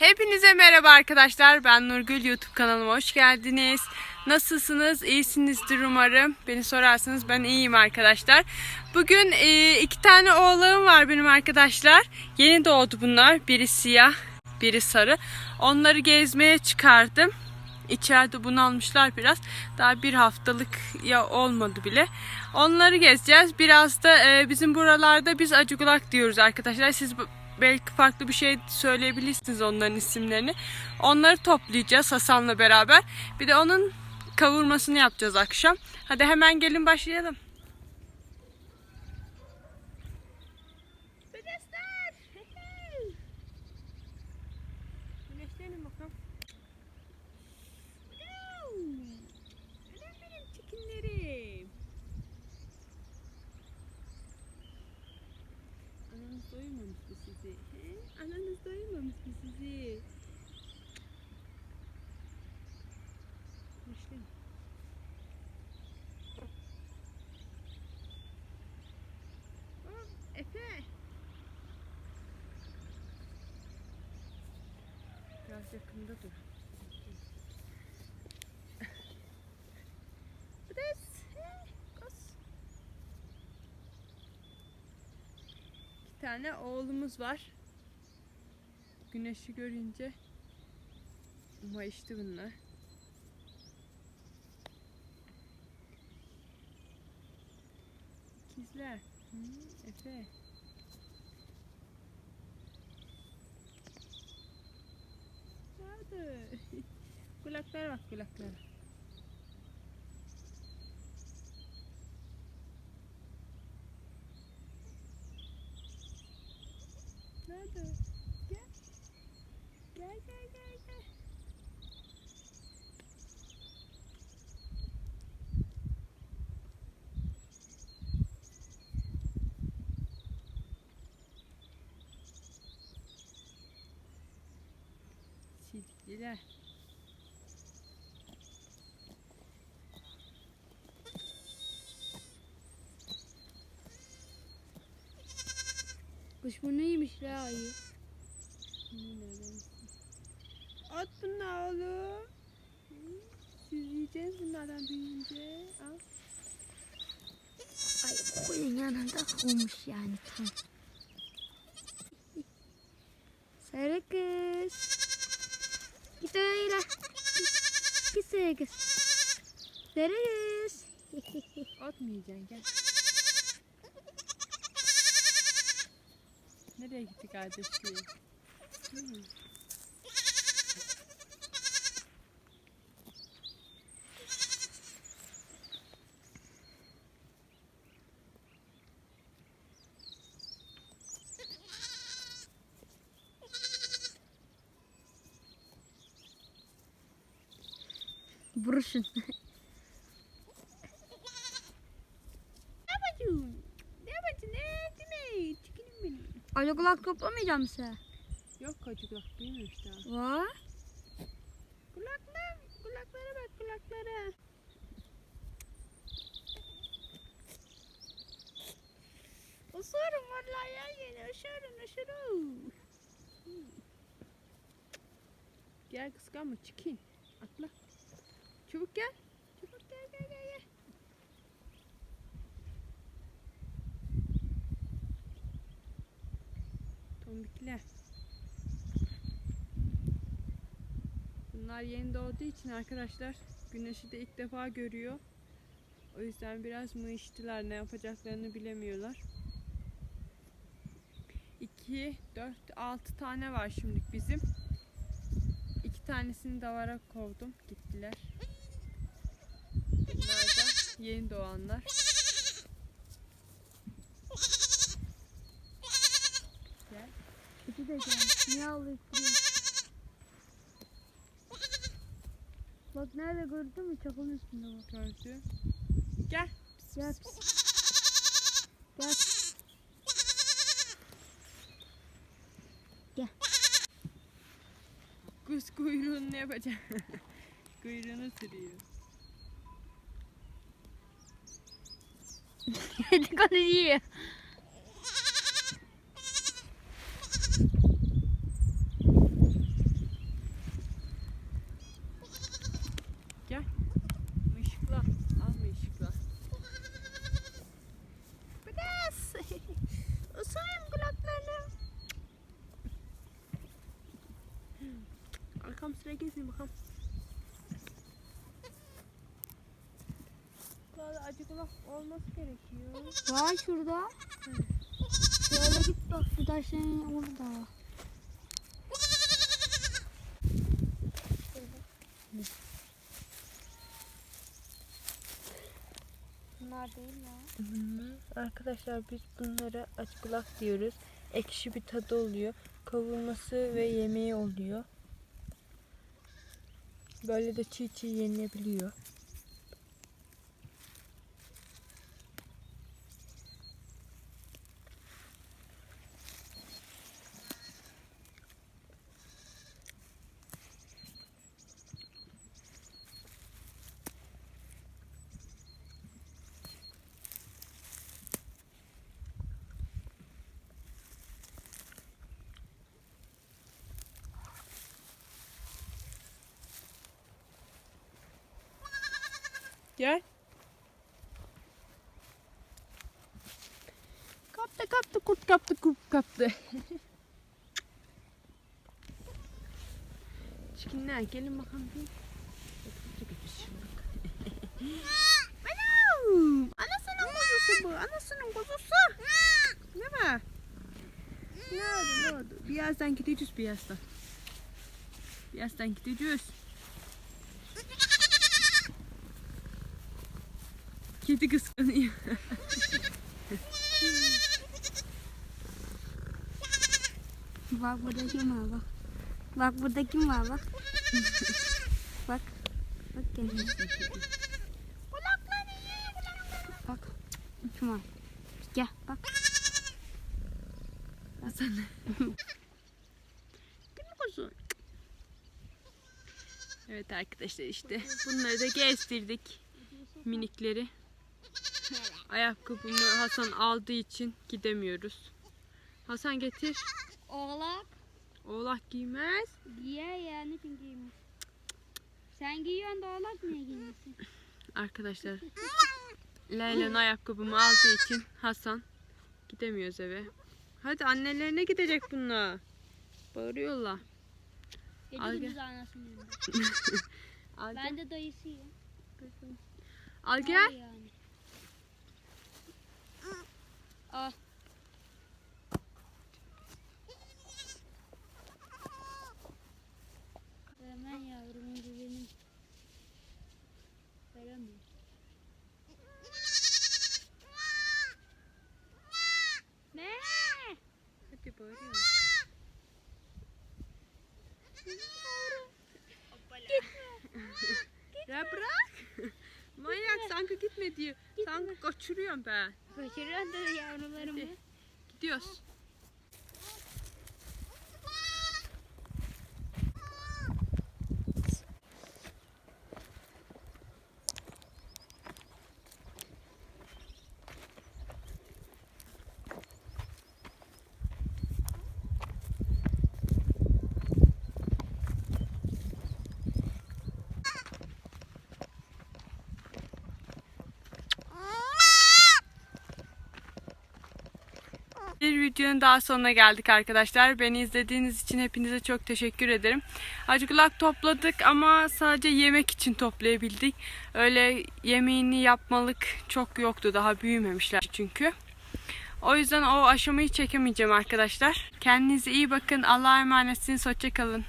Hepinize merhaba arkadaşlar. Ben Nurgül. YouTube kanalıma hoş geldiniz. Nasılsınız? İyisinizdir umarım. Beni sorarsanız ben iyiyim arkadaşlar. Bugün e, iki tane oğlağım var benim arkadaşlar. Yeni doğdu bunlar. Biri siyah, biri sarı. Onları gezmeye çıkardım. İçeride bunalmışlar biraz. Daha bir haftalık ya olmadı bile. Onları gezeceğiz. Biraz da e, bizim buralarda biz acıgulak diyoruz arkadaşlar. Siz belki farklı bir şey söyleyebilirsiniz onların isimlerini. Onları toplayacağız Hasan'la beraber. Bir de onun kavurmasını yapacağız akşam. Hadi hemen gelin başlayalım. Bedesten! Güneşlenin bakalım. Ölen benim çikinlerim. Ananız doymamış mı sizi? He? Ananız doymamış mı sizi? Güneşlenin. Hop, Efe. Biraz yakında dur. Tane oğlumuz var. Güneşi görünce mayıştı bunlar. İkizler. Hı, Efe. Nerede? kulaklara bak kulaklara. Nerede? Gel. Gel gel gel gel. Sidikliler. Kuş bu neymiş la ayı? At bunu oğlum. Siz yiyeceğiz bunlardan büyüyünce. Al. Ay koyun yanında olmuş yani tam. Sarı kız. Git öyle. Git sarı kız. Sarı kız. Yiyeceksin gel. nereye gittik adetliğe? Брушин. Alo kulak toplamayacağım size. Yok kocuklar büyümüş daha. Var. Kulaklar, kulaklara bak kulaklara. Usurum vallahi ya yine ışırım ışırım. Gel kıskanma çıkayım. Atla. Çabuk gel. Çabuk gel gel gel gel. Tombikler. Bunlar yeni doğduğu için arkadaşlar güneşi de ilk defa görüyor. O yüzden biraz mıyıştılar ne yapacaklarını bilemiyorlar. 2, 4, 6 tane var şimdilik bizim. İki tanesini davara kovdum. Gittiler. Bunlar da yeni doğanlar. Gel. Kötü de gel. Niye ağlayıp? Bak nerede gördün mü? Çakılın üstünde bak. Gördü. Gel. Gel pis. Gel. Kuş kuyruğunu ne yapacak? Kuyruğunu sürüyor. Kedi konuşuyor. Bakalım sıra gezin bakalım. Burada acı kulak olması gerekiyor. Var şurada. Şöyle git bak şu taşların orada. Bunlar değil mi? Arkadaşlar biz bunlara acı kulak diyoruz. Ekşi bir tadı oluyor. Kavurması ve yemeği oluyor. Böyle de çiğ çiğ yenilebiliyor. Gel. Kaptı kaptı kurt kaptı kurt kaptı. Çikinler gelin bakalım bir. Anam! Anasının kuzusu bu. Anasının kuzusu. Ne var? Ne oldu ne oldu? Birazdan gideceğiz birazdan. Birazdan gideceğiz. Kedi kıskanıyor. Bak burada kim var bak. Bak burada kim var bak. bak. Bak kendine. Bak. Kim var? Gel bak. Hasan. Değil kuzum? Evet arkadaşlar işte bunları da gezdirdik. Minikleri. Ayakkabımı Hasan aldığı için gidemiyoruz. Hasan getir. Oğlak. Oğlak giymez. Giyer ya ne için giymiş? Sen giyiyorsun da oğlak niye giymesin? Arkadaşlar Leyla'nın ayakkabımı aldığı için Hasan gidemiyoruz eve. Hadi annelerine gidecek bunlar. Bağırıyorlar. Al Gece gel. gündüz anasını yiyor. Al gel. Ben de dayısıyım. Al gel. Yani. Al. Hemen yavrumun benim. Veremiyorum. Ne? Hadi bağırıyor. Sanki kaçırıyorum ben. Kaçırıyorsun da yavrularımı. Gidiyoruz. Bir videonun daha sonuna geldik arkadaşlar. Beni izlediğiniz için hepinize çok teşekkür ederim. Acıkulak topladık ama sadece yemek için toplayabildik. Öyle yemeğini yapmalık çok yoktu. Daha büyümemişler çünkü. O yüzden o aşamayı çekemeyeceğim arkadaşlar. Kendinize iyi bakın. Allah'a emanetsiniz. Hoşçakalın.